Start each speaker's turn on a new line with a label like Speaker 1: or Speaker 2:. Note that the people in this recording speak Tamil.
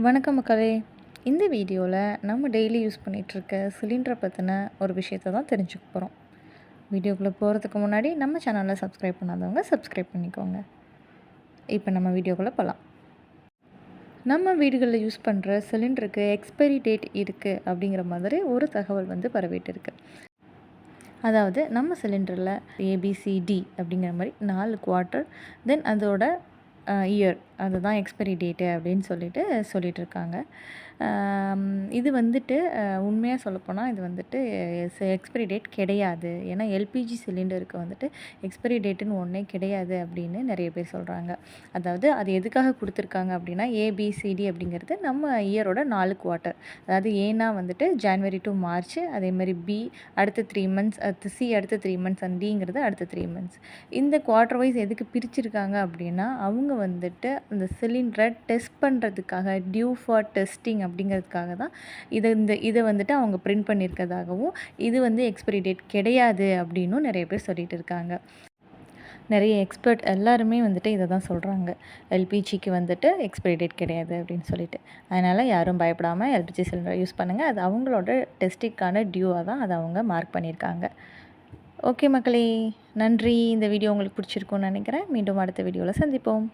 Speaker 1: வணக்கம் மக்களே. இந்த வீடியோவில் நம்ம டெய்லி யூஸ் பண்ணிகிட்ருக்க சிலிண்டரை பற்றின ஒரு விஷயத்த தான் தெரிஞ்சுக்க போகிறோம் வீடியோக்குள்ளே போகிறதுக்கு முன்னாடி நம்ம சேனலில் சப்ஸ்கிரைப் பண்ணாதவங்க சப்ஸ்கிரைப் பண்ணிக்கோங்க. இப்போ நம்ம வீடியோக்குள்ளே போகலாம் நம்ம வீடுகளில் யூஸ் பண்ணுற சிலிண்டருக்கு எக்ஸ்பைரி டேட் இருக்குது அப்படிங்கிற மாதிரி ஒரு தகவல் வந்து பரவிட்டு இருக்கு அதாவது நம்ம சிலிண்டரில் ஏபிசிடி அப்படிங்கிற மாதிரி நாலு குவார்ட்டர் தென் அதோட இயர் அதுதான் எக்ஸ்பைரி டேட்டு அப்படின்னு சொல்லிட்டு சொல்லிகிட்ருக்காங்க இது வந்துட்டு உண்மையாக சொல்லப்போனால் இது வந்துட்டு எக்ஸ்பைரி டேட் கிடையாது. ஏன்னா எல்பிஜி சிலிண்டருக்கு வந்துட்டு எக்ஸ்பைரி டேட்டுன்னு ஒன்றே கிடையாது அப்படின்னு நிறைய பேர் சொல்கிறாங்க அதாவது அது எதுக்காக கொடுத்துருக்காங்க அப்படின்னா ஏபிசிடி அப்படிங்கிறது நம்ம இயரோட நாலு குவார்ட்டர் அதாவது ஏன்னா வந்துட்டு ஜான்வரி டு மார்ச் அதே மாதிரி பி அடுத்த த்ரீ மந்த்ஸ் அடுத்து சி அடுத்த த்ரீ மந்த்ஸ் அண்ட் டிங்கிறது அடுத்த த்ரீ மந்த்ஸ் இந்த குவார்ட்டர் வைஸ் எதுக்கு பிரிச்சிருக்காங்க அப்படின்னா அவங்க வந்துட்டு இந்த சிலிண்டரை டெஸ்ட் பண்ணுறதுக்காக டியூ ஃபார் டெஸ்டிங் அப்படிங்கிறதுக்காக தான் இதை இந்த இதை வந்துட்டு அவங்க பிரிண்ட் பண்ணியிருக்கதாகவும் இது வந்து எக்ஸ்பைரி டேட் கிடையாது அப்படின்னும் நிறைய பேர் சொல்லிட்டு இருக்காங்க. நிறைய எக்ஸ்பர்ட் எல்லாருமே வந்துட்டு இதை தான் சொல்கிறாங்க எல்பிஜிக்கு வந்துட்டு எக்ஸ்பைரி டேட் கிடையாது அப்படின்னு சொல்லிட்டு. அதனால் யாரும் பயப்படாமல் எல்பிஜி சிலிண்டர் யூஸ் பண்ணுங்கள் அது அவங்களோட டெஸ்டிக்கான டியூவாக தான் அதை அவங்க மார்க் பண்ணியிருக்காங்க. ஓகே மக்களே நன்றி. இந்த வீடியோ உங்களுக்கு பிடிச்சிருக்கும்னு நினைக்கிறேன். மீண்டும் அடுத்த வீடியோவில் சந்திப்போம்.